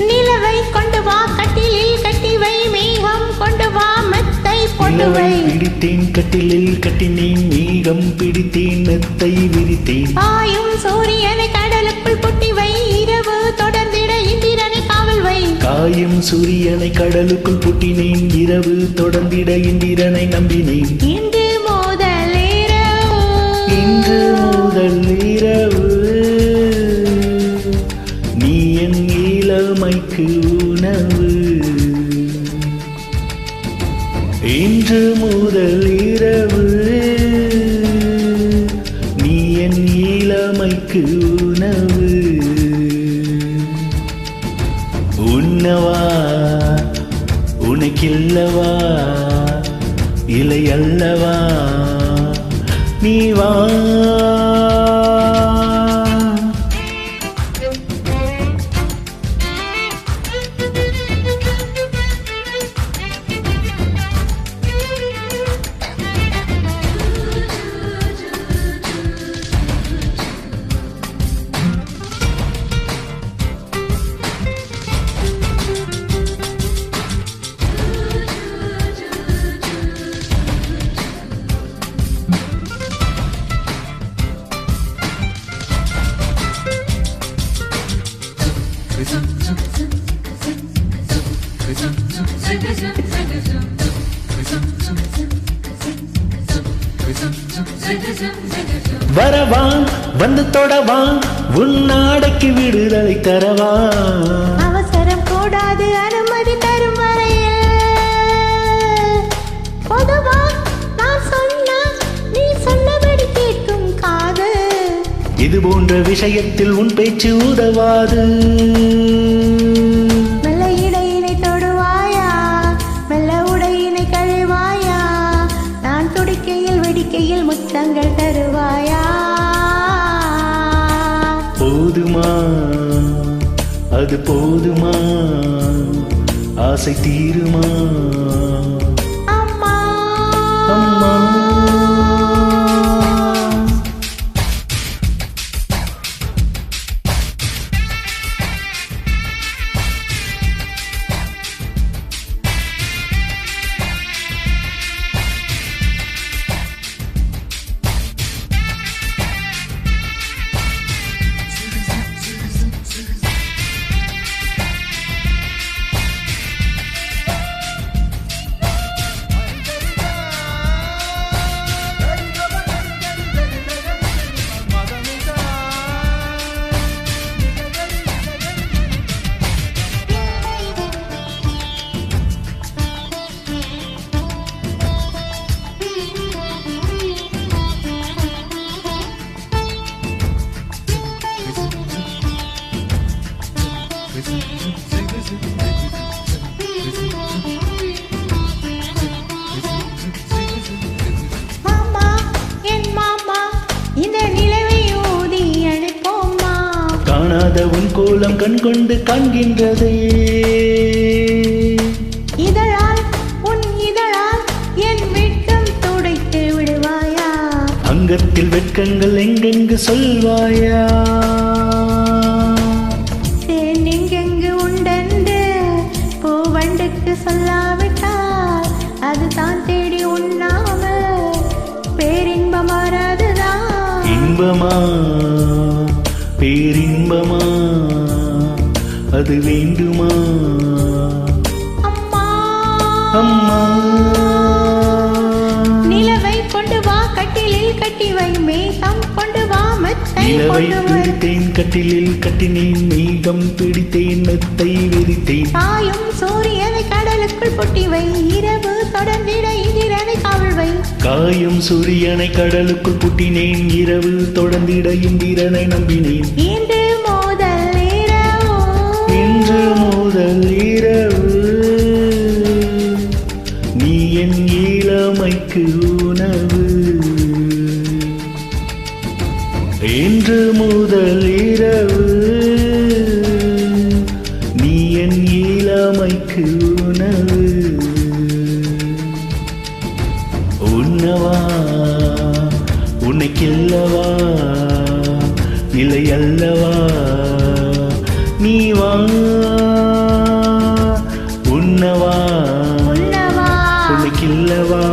நிலவை கொண்டு வா கட்டிலில் கட்டி வை மேகம் கொண்டு வா மெத்தை கொண்டு வை. பிடித்தேன் கட்டிலில் கட்டினேன் மேகம் பிடித்தேன் மெத்தை விரித்தேன். பாயும் சூரியனை கடலுக்குள் காயும் சூரியனை கடலுக்குள் புட்டினேன். இரவு தொடர்ந்திட இந்திரனை நம்பினேன். இன்று மோதலேரவு இன்று முதல் இரவு. நீ என் இளமைக்கு உணவு. இன்று முதல் இரவு. நீ என் இளமைக்கு உணவு. உண்ணவா உனக்கில்லவா? இலை அல்லவா நீ வா. வரவா வந்து தொடவா உன் நாடைக்கு விடுதலை தரவா. அவசரம் கூடாது இது போன்ற விஷயத்தில் உன் பேச்சு உதவாது. மெல்ல இடையினை தொடுவாயா? மெல்ல உடையினை கழுவாயா? நான் துடிக்கையில் வெடிக்கையில் முத்தங்கள் தருவாயா? போதுமா? அது போதுமா? ஆசை தீருமா? கோலம் கண் கொண்டு காண்கின்றதே. இதழால் உன் இதழால் என் வெட்கம் துடைத்து விடுவாயா? அங்கத்தில் வெட்கங்கள் எங்கெங்கு சொல்வாயா? சொல்லாவிட்டால் அது தான் தேடி உண்ணாமல் பேரின்பம் வராதுதான். இன்பமா? பேரின்பமா? அது வேண்டுமா? அம்மா. அம்மா. நிலவை கொண்டு வா கட்டிலில் கட்டி வை மேகம் கொண்டு வா மெத்தை நிலவை பிடித்தேன் கட்டிலில் கட்டினேன் மேகம் பிடித்தேன் மெத்தை விரித்தேன். பாயும் சூரியனை கடலுக்குள் பொட்டி வை இரவு தொடர்ந்திட இந்திரனை காவல் வை. காயும் சூரியனை கடலுக்குள் புட்டினேன் இரவு தொடர்ந்திட இந்திரனை நம்பினேன். இன்று முதல் இரவு நீ என் இளமைக்கு உணவு. உண்ணவா? சொல்லவா இல்லை அல்லவா? நீ வா. உண்ணவா? உள்ளவா உன்னை கில்லவா